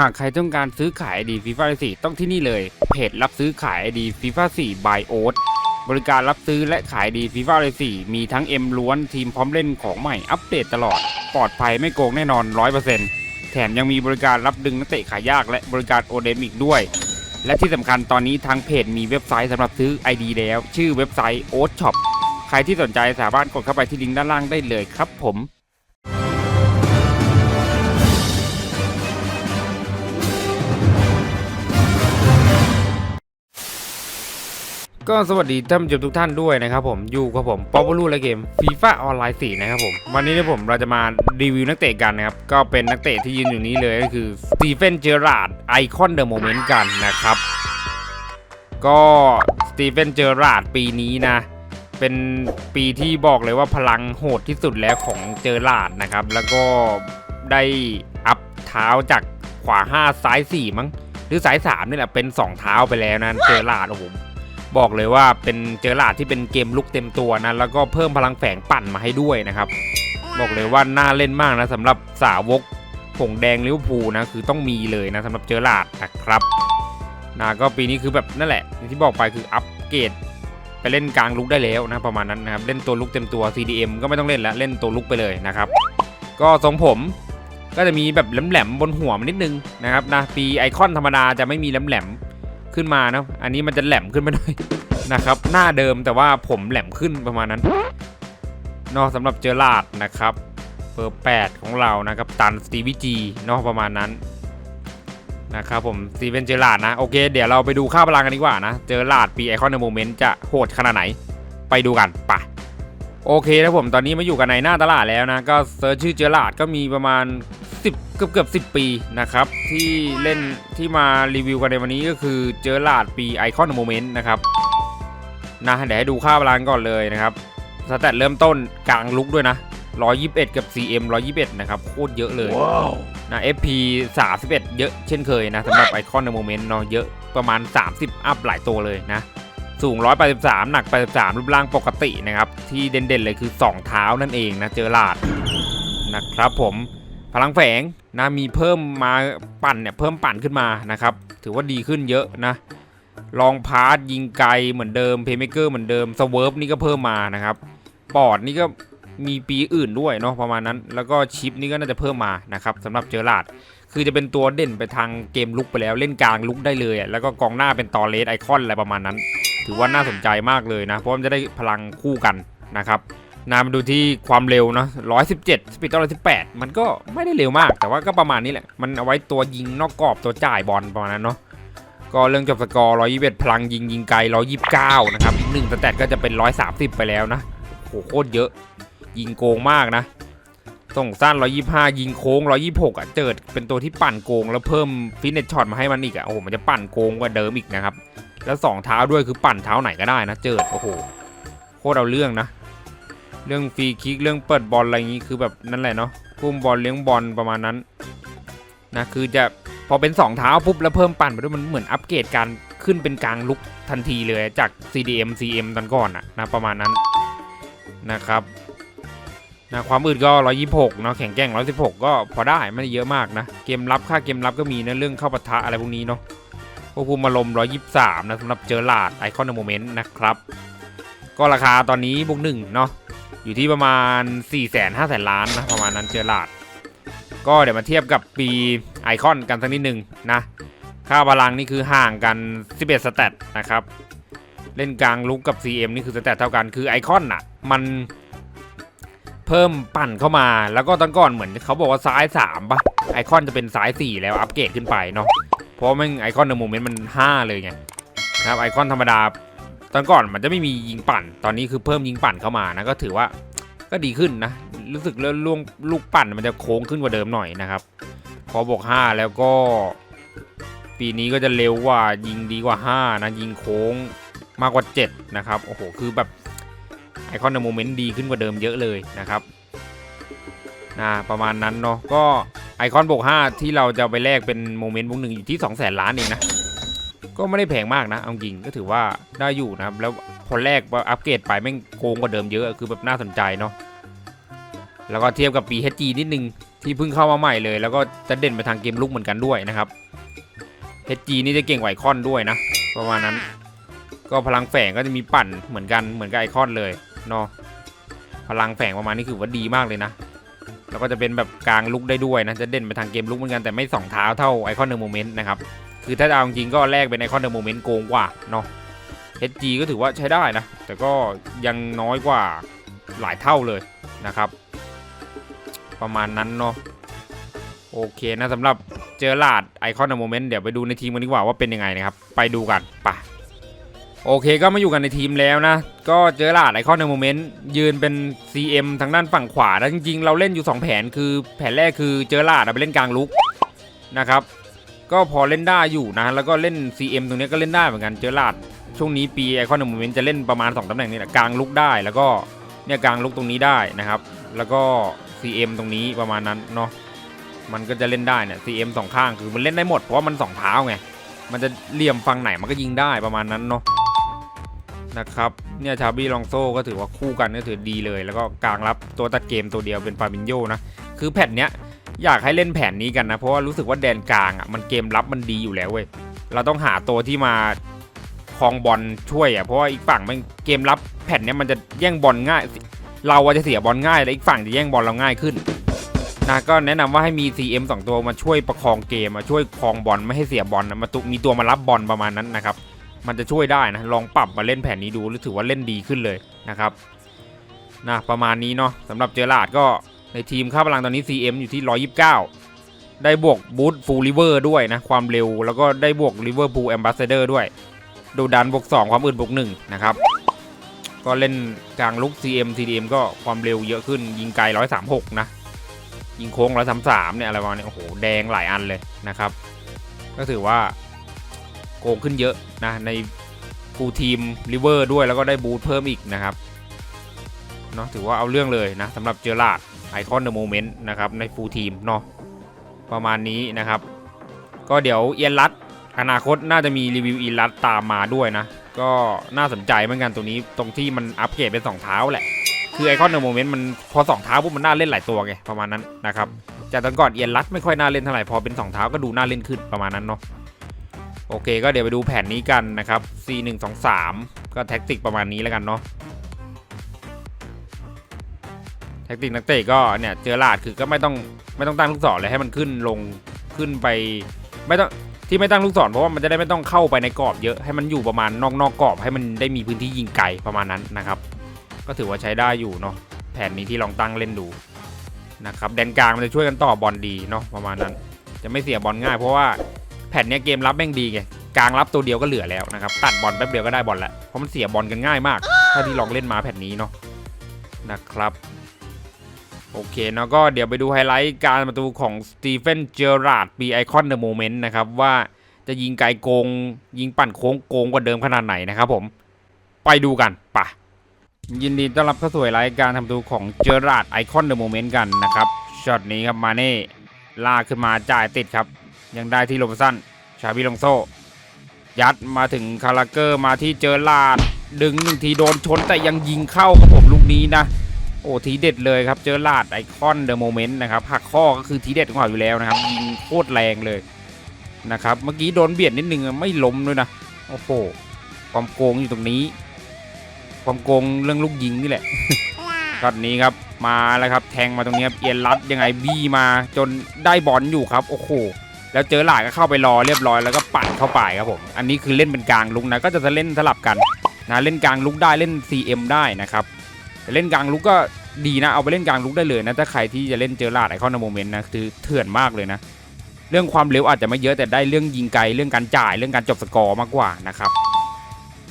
หากใครต้องการซื้อขาย ID FIFA 4ต้องที่นี่เลย เพจรับซื้อขาย ID FIFA 4 by o a t บริการรับซื้อและขาย ID FIFA 4มีทั้ง M ล้วนทีมพร้อมเล่นของใหม่อัปเดตตลอด ปลอดภัยไม่โกงแน่นอน 100%แถมยังมีบริการรับดึงนักเตะขายยากและบริการโอเดมิกด้วย และที่สำคัญตอนนี้ทางเพจมีเว็บไซต์สำหรับซื้อ ID แล้ว ชื่อเว็บไซต์ o a t Shop ใครที่สนใจสามารถกดเข้าไปที่ลิงก์ด้านล่างได้เลยครับผม ก็สวัสดีท่านผู้ชมทุกท่านด้วยนะครับผมอยู่กับผมป๊อปปูและเกมฟีฟ่าออนไลน์4นะครับผมวันนี้เนี่ยผมเราจะมารีวิวนักเตะกันนะครับ ก็เป็นนักเตะที่ยืนอยู่นี้เลยก็คือสตีเฟนเจอราร์ดไอคอนเดอะโมเมนต์กันนะครับ ก็สตีเฟนเจอราร์ดปีนี้นะ เป็นปีที่บอกเลยว่าพลังโหดที่สุดแล้วของเจอราร์ดนะครับ แล้วก็ได้อัพเท้าจากขวา 5 ซ้าย 4 มั้งหรือซ้าย3นี่แหละเป็น 2 เท้าไปแล้วนะเจอราร์ดโอ้โห บอกเลยว่าเป็นเจอราดที่เป็นเกมลุกเต็มตัวนะแล้วก็เพิ่มพลังแฝงปั่นมาให้ด้วยนะครับ บอกเลยว่าน่าเล่นมากนะสำหรับสาวกผงแดงลิเวอร์พูลนะคือต้องมีเลยนะสำหรับเจอราดนะครับนะก็ปีนี้คือแบบนั่นแหละที่บอกไปคืออัปเกรดไปเล่นกลางลุกได้แล้วนะประมาณนั้นนะครับเล่นตัวลุกเต็มตัว CDM ก็ไม่ต้องเล่นแล้วเล่นตัวลุกไปเลยนะครับ ก็ทรงผมก็จะมีแบบแหลมๆบนหัวมันนิดนึงนะครับนะปีไอคอนธรรมดาจะไม่มีแหลมๆ ขึ้นมานะอันนี้มันจะแหลมขึ้นมาหน่อยนะครับ หน้าเดิมแต่ว่าผมแหลมขึ้นประมาณนั้นนอกสำหรับเจอราดนะครับเบอร์แปดของเรานะครับตันสตีวิจีนาะประมาณนั้นนะครับผมสตีเวนเจอราดนะโอเค เดี๋ยวเราไปดูค่าพลังกันดีกว่านะเจอราดปีไอคอนในโมเมนต์จะโหดขนาดไหน ไปดูกันไปโอเคนะผมตอนนี้มาอยู่กันในหน้าตลาดแล้วนะ ก็เซิร์ชชื่อเจอราดก็มีประมาณ 10 เกือบเกือบสิปีนะครับ ที่เล่นที่มารีวิวกันในวันนี้ก็คือเจอราดปีไอคอนโมเมนต์นะครับนะเดี๋ยวให้ดูค่าพลังก่อนเลยนะครับสแตทเริ่มต้นกลางลุกด้วยนะ 121 กับ CM 121 นะครับ โคตรเยอะเลยนะ FP 31 เยอะเช่นเคยนะสำหรับไอคอนในโมเมนต์เนาะเยอะประมาณ 30 อัพหลายตัวเลยนะ สูง 183 หนัก 83 รูปร่างปกตินะครับ ที่เด่นๆเลยคือ 2 เท้านั่นเองนะ เจอราดนะครับผม พลังแฝงนะมีเพิ่มมาปั่นเนี่ยเพิ่มปั่นขึ้นมานะครับ ถือว่าดีขึ้นเยอะนะลองพาร์ทยิงไกลเหมือนเดิมเพย์เมเกอร์เหมือนเดิมสเวิร์ฟนี่ก็เพิ่มมานะครับปอดนี่ก็มีปีอื่นด้วยเนาะประมาณนั้น แล้วก็ชิปนี่ก็น่าจะเพิ่มมานะครับสำหรับเจอราดคือจะเป็นตัวเด่นไปทางเกมลุกไปแล้วเล่นกลางลุกได้เลยแล้วก็กองหน้าเป็นตอเลสไอคอนอะไรประมาณนั้น ถือว่าน่าสนใจมากเลยนะเพราะมันจะได้พลังคู่กันนะครับ นามาดูที่ความเร็วเนาะ117 สปีด118 มันก็ไม่ได้เร็วมาก แต่ว่าก็ประมาณนี้แหละ มันเอาไว้ตัวยิงนอกกรอบตัวจ่ายบอลประมาณนั้นเนาะ ก็เรื่องจบสกอร์121 พลังยิงยิงไกล 129 นะครับ อีกหนึ่งสแตทก็จะเป็น 130 ไปแล้วนะโหโคตรเยอะ ยิงโกงมากนะ ส่งสั้น 125 ยิงโค้ง 126 อะ เจิดเป็นตัวที่ปั่นโกง แล้วเพิ่มฟิตเนสช็อตมาให้มันอีกอะ โอ้โห มันจะปั่นโกงกว่าเดิมอีกนะครับ แล้วสองเท้าด้วยคือปั่นเท้าไหนก็ได้นะ เจิด โอ้โห โคตรเอาเรื่องนะ เรื่องฟรีคิกเรื่องเปิดบอลอะไรอย่างนี้คือแบบนั่นแหละเนาะกุ้มบอลเลี้ยงบอลประมาณนั้นนะคือจะพอเป็น 2 เท้าปุ๊บแล้วเพิ่มปั่นไปด้วยมันเหมือนอัปเกรดการขึ้นเป็นกลางลุกทันทีเลยจาก CDM CM ตอนก่อนอะนะประมาณนั้นนะครับนะความอืดก็ 126เนาะแข็งแกร่ง 116 ก็พอได้ไม่ได้เยอะมากนะ เกมรับค่าเกมรับก็มีนะเรื่องเข้าปะทะอะไรพวกนี้เนาะควบคุมอารมณ์123 นะสำหรับเจอหลาดไอคอนในโมเมนต์นะครับ ก็ราคาตอนนี้บวกหนึ่งเนาะ อยู่ที่ประมาณ 4 5 0 0 0 0ล้านนะประมาณนั้นเจอหลาด ก็เดี๋ยวมาเทียบกับปีไอคอนกันสักนิดหนึ่งนะ ค่าพลังนี่คือห่างกัน 11สแตทนะครับ เล่นกลางลุกกับ CM นี่คือสแตทเท่ากันคือไอคอนน่ะ มันเพิ่มปั่นเข้ามาแล้วก็ตอนก่อนเหมือนเขาบอกว่าซ้าย3ปะไอคอนจะเป็นซ้าย 4 แล้วอัปเกรดขึ้นไปเนาะเพราะแม่งไอคอนในโมเมนต์มัน 5 เลยไงนะครับไอคอนธรรมดา ตอนก่อนมันจะไม่มียิงปั่น ตอนนี้คือเพิ่มยิงปั่นเข้ามานะก็ถือว่าก็ดีขึ้นนะ รู้สึกเรื่องลูกลูกปั่นมันจะโค้งขึ้นกว่าเดิมหน่อยนะครับพอบวก5แล้วก็ ปีนี้ก็จะเร็วกว่ายิงดีกว่า 5 นะยิงโค้งมากกว่า 7 นะครับโอ้โหคือแบบไอคอนในโมเมนต์ดีขึ้นกว่าเดิมเยอะเลยนะครับนะประมาณนั้นเนาะก็ไอคอนบวก5ที่เราจะไปแลกเป็นโมเมนต์บวกหนึ่งอยู่ที่2 0 0 0 0 0ล้านเองนะ ก็ไม่ได้แพงมากนะเอาจริงก็ถือว่าได้อยู่นะครับ แล้วพอแรกอัปเกรดไปแม่งโกงกว่าเดิมเยอะคือแบบน่าสนใจเนาะแล้วก็เทียบกับปี HG นิดนึงที่เพิ่งเข้ามาใหม่เลย แล้วก็จะเด่นไปทางเกมลุกเหมือนกันด้วยนะครับ HG นี่จะเก่งกว่าไอคอนด้วยนะ ประมาณนั้น ก็พลังแฝงก็จะมีปั่นเหมือนกันเหมือนกับไอคอนเลยเนาะพลังแฝงประมาณนี้คือว่าดีมากเลยนะ แล้วก็จะเป็นแบบกลางลุกได้ด้วยนะ จะเด่นไปทางเกมลุกเหมือนกันแต่ไม่สองเท้าเท่าไอคอนเดอะโมเมนต์นะครับ คือถ้าจะเอาจริงก็แลกเป็นไอคอนเดอะโมเมนต์โกงกว่าเนาะ HG ก็ถือว่าใช้ได้นะ แต่ก็ยังน้อยกว่าหลายเท่าเลยนะครับ ประมาณนั้นเนาะโอเคนะสำหรับเจอลาดไอคอนเดอะโมเมนต์เดี๋ยวไปดูในทีมกันดีกว่าว่าเป็นยังไงนะครับ ไปดูกันปะโอเคก็มาอยู่กันในทีมแล้วนะ ก็เจอลาดไอคอนเดอะโมเมนต์ยืนเป็น CM ทางด้านฝั่งขวาแล้วจริงๆ เราเล่นอยู่ 2 แผนคือแผนแรกคือเจอลาดเอาไปเล่นกลางลุกนะครับ ก็พอเล่นได้อยู่นะ แล้วก็เล่น CM ตรงนี้ก็เล่นได้เหมือนกันเจอลาดช่วงนี้ปีไอคอนเดอะโมเมนต์จะเล่นประมาณ 2ตำแหน่งนี่แหละกลางลุกได้แล้วก็เนี่ยกลางลุกตรงนี้ได้นะครับ แล้วก็ CM ตรงนี้ประมาณนั้นเนาะมันก็จะเล่นได้เนี่ย CM สองข้างคือมันเล่นได้หมดเพราะว่ามันสองเท้าไงมันจะเหลี่ยมฝั่งไหนมันก็ยิงได้ประมาณนั้นเนาะนะครับเนี่ยชาบี้ลองโซ่ก็ถือว่าคู่กันก็ถือดีเลย แล้วก็กลางรับตัวตัดเกมตัวเดียวเป็นฟาบินโยนะคือแผ่นเนี้ย อยากให้เล่นแผนนี้กันนะ เพราะว่ารู้สึกว่าแดนกลางอะมันเกมรับมันดีอยู่แล้วเว้ยเราต้องหาตัวที่มาครองบอลช่วยอะเพราะว่าอีกฝั่งมันเกมรับแผ่นเนี้ยมันจะแย่งบอลง่าย เราจะเสียบอลง่ายแล้วอีกฝั่งจะแย่งบอลเราง่ายขึ้นนะก็แนะนำว่าให้มี CM 2 ตัวมาช่วยประคองเกมมาช่วยครองบอลไม่ให้เสียบอลนะมาตุมีตัวมารับบอลประมาณนั้นนะครับมันจะช่วยได้นะลองปรับมาเล่นแผนนี้ดูรู้ถือว่าเล่นดีขึ้นเลยนะครับนะประมาณนี้เนาะสำหรับเจอราดก็ ในทีมค่าพลังตอนนี้ CM อยู่ที่ 129 ได้บวกบูทฟูลริเวอร์ด้วยนะ ความเร็วแล้วก็ได้บวกริเวอร์พูลแอมบาสเดอร์ด้วยดูดันบวก 2 ความอื่นบวก1นะครับ ก็เล่นกลางลุก CM CDM ก็ความเร็วเยอะขึ้นยิงไกล 136 นะ ยิงโค้ง 133 เนี่ยอะไรประมาณนี้โอ้โห แดงหลายอันเลยนะครับ ก็ถือว่าโกงขึ้นเยอะนะในฟูลทีมริเวอร์ด้วยแล้วก็ได้บูทเพิ่มอีกนะครับเนาะถือว่าเอาเรื่องเลยนะสำหรับเจอราด ไอคอนเดอะโมเมนต์นะครับในฟูลทีมเนาะประมาณนี้นะครับ ก็เดี๋ยวเอียนรัดอนาคตน่าจะมีรีวิวอีลัดตามมาด้วยนะ ก็น่าสนใจเหมือนกันตัวนี้ตรงที่มันอัปเกรดเป็น 2 เท้าแหละ คือไอคอนเดอะโมเมนต์มันพอ 2 เท้าปุ๊บมันน่าเล่นหลายตัวไงประมาณนั้นนะครับจากตอนก่อนเอียนรัดไม่ค่อยน่าเล่นเท่าไหร่พอเป็น 2 เท้าก็ดูน่าเล่นขึ้นประมาณนั้นเนาะโอเค ก็เดี๋ยวไปดูแผนนี้กันนะครับ C 1 2 3ก็แท็กติกประมาณนี้แล้วกันเนาะ ท็กติกนักเตะก็เนี่ยเจอลาดคือก็ไม่ต้องไม่ต้องตั้งลูกศรเลยให้มันขึ้นลงขึ้นไป ไม่ต้องที่ไม่ตั้งลูกศรเพราะว่ามันจะได้ไม่ต้องเข้าไปในกรอบเยอะให้มันอยู่ประมาณนอกนอกกรอบ ให้มันได้มีพื้นที่ยิงไกลประมาณนั้นนะครับ ก็ถือว่าใช้ได้อยู่เนาะแผนนี้ที่ลองตั้งเล่นดูนะครับแดนกลางมันจะช่วยกันต่อบอลดีเนาะประมาณนั้น จะไม่เสียบอลง่าย เพราะว่าแผ่นนี้เกมรับแม่งดีไงกลางรับตัวเดียวก็เหลือแล้วนะครับตัดบอลแป๊บเดียวก็ได้บอลแล้วเพราะมันเสียบอลกันง่ายมาก ถ้าที่ลองเล่นมาแผ่นนี้เนาะนะครับ โอเคเนาะก็เดี๋ยวไปดูไฮไลท์การประตูของสตีเฟนเจอราร์ดปีไอคอนเดอะโมเมนต์นะครับ ว่าจะยิงไกลโกง ยิงปั่นโค้งโกงกว่าเดิมขนาดไหนนะครับผมไปดูกันปะยินดีต้อนรับเข้าสู่ไฮไลท์การทำประตูของเจอราร์ดไอคอนเดอะโมเมนต์กันนะครับช็อตนี้ครับมาเน่ลากขึ้นมาจ่ายติดครับ ยังได้ที่โรบสันชาบิลงโซ ยัดมาถึงคาราเกอร์มาที่เจอราร์ดดึงหนึ่งทีโดนชนแต่ยังยิงเข้าครับผมลูกนี้นะ โอ้ทีเด็ดเลยครับ เจอลาดไอคอนเดอะโมเมนต์นะครับหักข้อก็คือทีเด็ดของเขาอยู่แล้วนะครับยิงโคตรแรงเลยนะครับ เมื่อกี้โดนเบียดนิดนึงไม่ล้มด้วยนะ โอ้โห ความโกงอยู่ตรงนี้ ความโกงเรื่องลูกยิงนี่แหละช็อตนี้ครับ มาแล้วครับ แทงมาตรงนี้ครับเอียนรัดยังไงบี้มาจนได้บอลอยู่ครับ โอ้โห แล้วเจอหลาดก็เข้าไปรอเรียบร้อยแล้วก็ปั่นเข้าไปครับผม อันนี้คือเล่นเป็นกลางลุกนะ ก็จะเล่นสลับกันนะ เล่นกลางลุกได้เล่น CM ได้นะครับ เล่นกลางลุกก็ดีนะเอาไปเล่นกลางลุกได้เลยนะถ้าใครที่จะเล่นเจอราดไอคอนในโมเมนต์นะคือเถื่อนมากเลยนะ เรื่องความเร็วอาจจะไม่เยอะแต่ได้เรื่องยิงไกลเรื่องการจ่ายเรื่องการจบสกอร์มากกว่านะครับ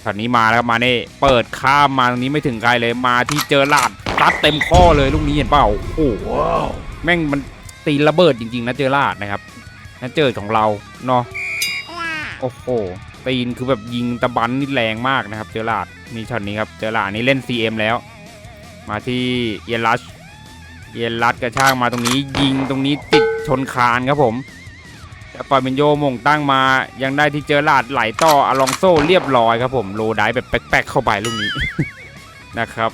ตอนนี้มาแล้วมาเน่เปิดข้ามมาตรงนี้ไม่ถึงใครเลยมาที่เจอราดซัดเต็มข้อเลยลูกนี้เห็นเปล่าโอ้โหแม่งมันตีระเบิดจริงๆนะเจอราดนะครับนะเจอของเราเนาะโอ้โหตีนคือแบบยิงตะบันนี่แรงมากนะครับ เจอราดนี่ช็อตนี้ครับเจอราดนี่เล่น CM แล้ว มาที่เยนรัชเยนรัชกระชากมาตรงนี้ยิงตรงนี้ติดชนคานครับผมแต่อยเป็นโยมงตั้งมายังได้ที่เจอลาดไหลต่ออลองโซ่เรียบร้อยครับผมโลได้แบบแป๊กๆเข้าไปลูกนี้นะครับ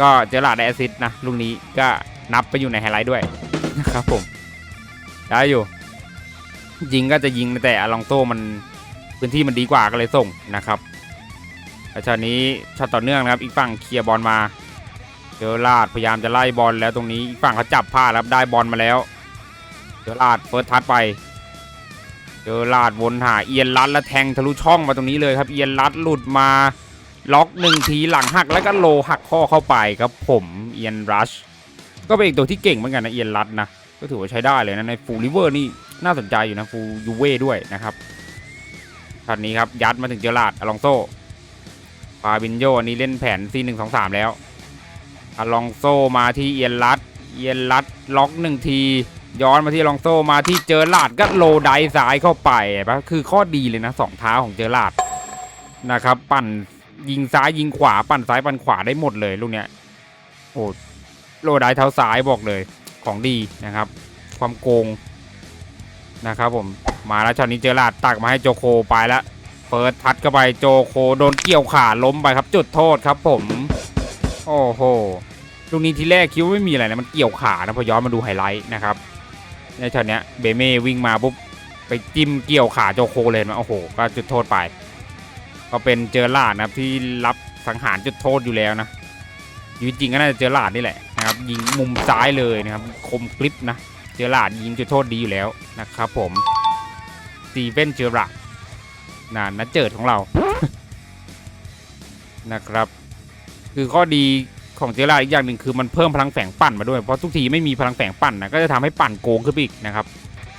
ก็เจอลาดได้แอซิสต์นะลูกนี้ก็นับไปอยู่ในไฮไลท์ด้วยนะครับผมได้อยู่ยิงก็จะยิงแต่อลองโตมันพื้นที่มันดีกว่าก็เลยส่งนะครับแล้วช็อตนี้ช็อตต่อเนื่องนะครับ อีกฝั่งเคลียร์บอลมา เจอลาดพยายามจะไล่บอลแล้วตรงนี้อีกฝั่งเขาจับพลาครับได้บอลมาแล้ว เจอลาดเฟิร์สทัชไป เจอลาดวนหาเอียนรัดแล้วแทงทะลุช่องมาตรงนี้เลยครับ เอียนรัดหลุดมาล็อกหนึ่งทีหลังหักแล้วก็โลหักข้อเข้าไปครับผมเอียนรัชก็เป็นอีกตัวที่เก่งเหมือนกันนะเอียนรัดนะก็ถือว่าใช้ได้เลยนะในฟูลิเวอร์นี่น่าสนใจอยู่นะฟูยูเว่ด้วยนะครับช็อตนี้ครับยัดมาถึงเจอลาดอลองโซปาบินโยอันนี้เล่นแผนซีหนึ่งสองสามแล้ว อลองโซมาที่เอียนรัดเอียนรัดล็อกหนึ่งที ย้อนมาที่ลองโซมาที่เจอลาดก็โลไดสายเข้าไปปะคือข้อดีเลยนะสองเท้าของเจอลาดนะครับ ปั่นยิงซ้ายยิงขวาปั่นซ้ายปั่นขวาได้หมดเลยลูกเนี้ยโอ้โลไดเท้าซ้ายบอกเลยของดีนะครับ ความโกงนะครับผมมาแล้วช็อตนี้เจอลาดตักมาให้โจโคไปแล้วเปิดทัดเข้าไปโจโคโดนเกี่ยวขาล้มไปครับ จุดโทษครับผม โอ้โหลูกนี้ทีแรกคิดว่าไม่มีอะไรนะมันเกี่ยวขานะพอย้อนมาดูไฮไลท์นะครับในช็อตเนี้ยเบเม่วิ่งมาปุ๊บไปจิ้มเกี่ยวขาโจโคเลยมาโอ้โห ก็จุดโทษไป ก็เป็นเจอหลาดนะครับที่รับสังหารจุดโทษอยู่แล้วนะอยู่จริงก็น่าจะเจอหลาดนี่แหละนะครับยิงมุมซ้ายเลยนะครับคมกริปนะเจอหลาดยิงจุดโทษดีอยู่แล้วนะครับผมซีเวนเจอหลาดนะนัดเจิดของเรานะครับ คือข้อดีของเจอราอีกอย่างหนึ่งคือมันเพิ่มพลังแฝงปั่นมาด้วยเพราะทุกทีไม่มีพลังแฝงปั่นนะก็จะทำให้ปั่นโกงขึ้นไปอีกนะครับ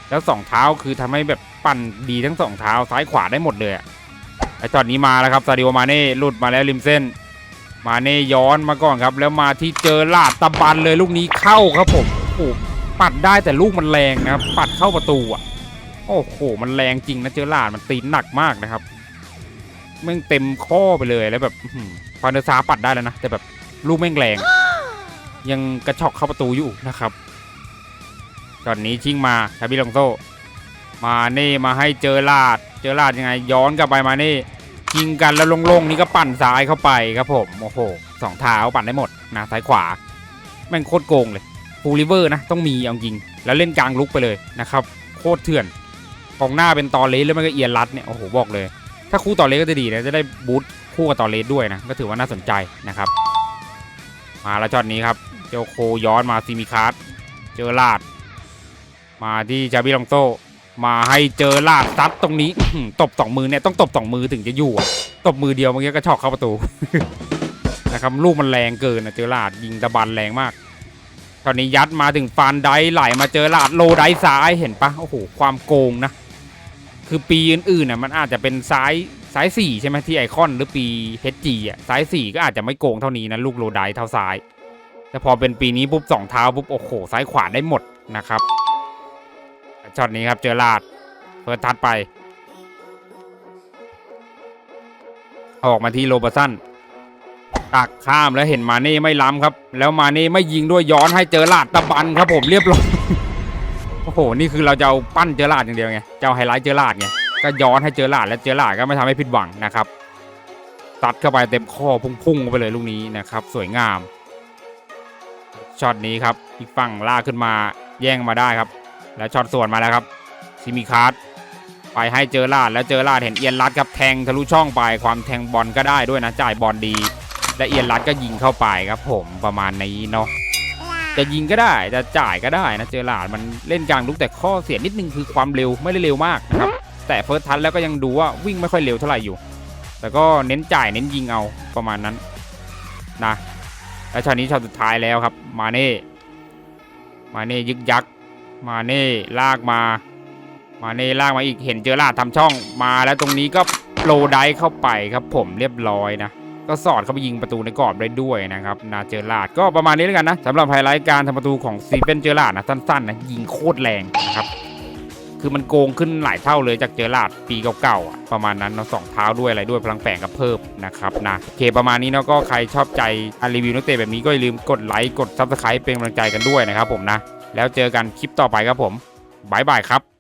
แล้วสองเท้าคือทำให้แบบปั่นดีทั้งสองเท้าซ้ายขวาได้หมดเลยไอตอนนี้มาแล้วครับซาดิโอมาเน่หลุดมาแล้วริมเส้น มาเน่ย้อนมาก่อนครับ แล้วมาที่เจอลาดตะบันเลยลูกนี้เข้าครับผมโอ้ปัดได้แต่ลูกมันแรงนะครับปัดเข้าประตูอะโอ้โหมันแรงจริงนะเจอลาดมันตีนหนักมากนะครับแม่งเต็มข้อไปเลยแล้วแบบ คอหือฟานเดอร์ซาปัดได้แล้วนะ แต่แบบลูกแม่งแรง ยังกระชอกเข้าประตูอยู่นะครับตอนนี้ชิงมาทาบิลองโซ มาเน่มาให้เจอลาด เจอลาดยังไง ย้อนกลับไปมาเน่ยิงกันแล้วลงๆนี่ก็ปั่นซ้ายเข้าไปครับผมโอ้โหสองเท้าปั่นได้หมดนะซ้ายขวา แม่งโคตรโกงเลยฟูลิเวอร์นะ ต้องมีเอาจริง แล้วเล่นกลางลุกไปเลยนะครับ โคตรเถื่อนกองหน้าเป็นตอเลสแล้วมันก็เอียนรัดเนี่ยโอ้โหบอกเลย ถ้าคู่ตอเลสก็จะดีนะจะได้บูท คู่กับตอเลสด้วยนะ ก็ถือว่าน่าสนใจนะครับ มาแล้วช็อตนี้ครับ เจโคย้อนมาซีมิคาร์ดเจอลาด มาที่จาบิลองโตมาให้เจอลาดซัดตรงนี้ตบสองมือเนี่ยต้องตบสองมือถึงจะอยู่ตบมือเดียวเมื่อกี้ก็ชอกเข้าประตูนะครับลูกมันแรงเกินนะเจอลาดยิงตะบันแรงมากตอนนี้ยัดมาถึงฟานไดไหลมาเจอลาดโลไดซ้ายเห็นปะโอ้โหความโกงนะ คือปีอื่นๆน่ะมันอาจจะเป็นซ้าย ซ้ายสี่ใช่ไหมที่ไอคอนหรือปีเฮจีอะซ้ายสี่ก็อาจจะไม่โกงเท่านี้นะลูกโลไดเท่าซ้าย แต่พอเป็นปีนี้ปุ๊บสองเท้าปุ๊บโอ้โหซ้ายขวาได้หมดนะครับช็อตนี้ครับเจอลาดเปิดทัดไป ออกมาที่โรบสันตักข้ามแล้วเห็นมาเน่ไม่ล้ำครับ แล้วมาเน่ไม่ยิงด้วยย้อนให้เจอลาดตะบันครับผมเรียบร้อยโอ้โหนี่คือเราจะเอาปั้นเจอลาดอย่างเดียวไงจะเอาไฮไลท์เจอลาดไง ก็ย้อนให้เจอลาดและเจอลาดก็ไม่ทำให้ผิดหวังนะครับ ตัดเข้าไปเต็มข้อพุ่งๆไปเลยลูกนี้นะครับ สวยงามช็อตนี้ครับอีกฝั่งลากขึ้นมาแย่งมาได้ครับ แล้วช็อตสวนมาแล้วครับซิมิคาร์ดไปให้เจอลาดแล้วเจอลาดเห็นเอียนรัดครับแทงทะลุช่องไปความแทงบอลก็ได้ด้วยนะจ่ายบอลดี และเอียนรัดก็ยิงเข้าไปครับ ผมประมาณนี้เนาะจะยิงก็ได้จะจ่ายก็ได้นะเจอลาดมันเล่นกลางลุกแต่ข้อเสียนิดนึงคือความเร็วไม่ได้เร็วมากนะครับ แต่เฟิร์สทันแล้วก็ยังดูว่าวิ่งไม่ค่อยเร็วเท่าไหร่อยู่ แต่ก็เน้นจ่ายเน้นยิงเอาประมาณนั้นนะแล้วช็อตนี้ช็อตสุดท้ายแล้วครับ มาเน่ มาเน่ยึกยัก มาเน่ลากมา มาเน่ลากมาอีกเห็นเจอลาดทำช่องมาแล้วตรงนี้ก็โลไดเข้าไปครับผมเรียบร้อยนะก็สอดเข้าไปยิงประตูในกรอบได้ด้วยนะครับนาเจอร์ลาดก็ประมาณนี้แล้วกันนะสำหรับไฮไลท์การทำประตูของซีเป็นเจอร์ลาดนะสั้นๆนะยิงโคตรแรงนะครับ คือมันโกงขึ้นหลายเท่าเลยจากเจอราดปีเก่าๆอะประมาณนั้นเนาะสองเท้าด้วยอะไรด้วยพลังแฝงกับเพิ่มนะครับนะโอเคประมาณนี้เนาะก็ใครชอบใจรรีวิวนักเตะแบบนี้ก็อย่าลืมกดไลค์กดซับสไครป์เป็นกำลังใจกันด้วยนะครับผมนะแล้วเจอกันคลิปต่อไปครับผมบายบายครับ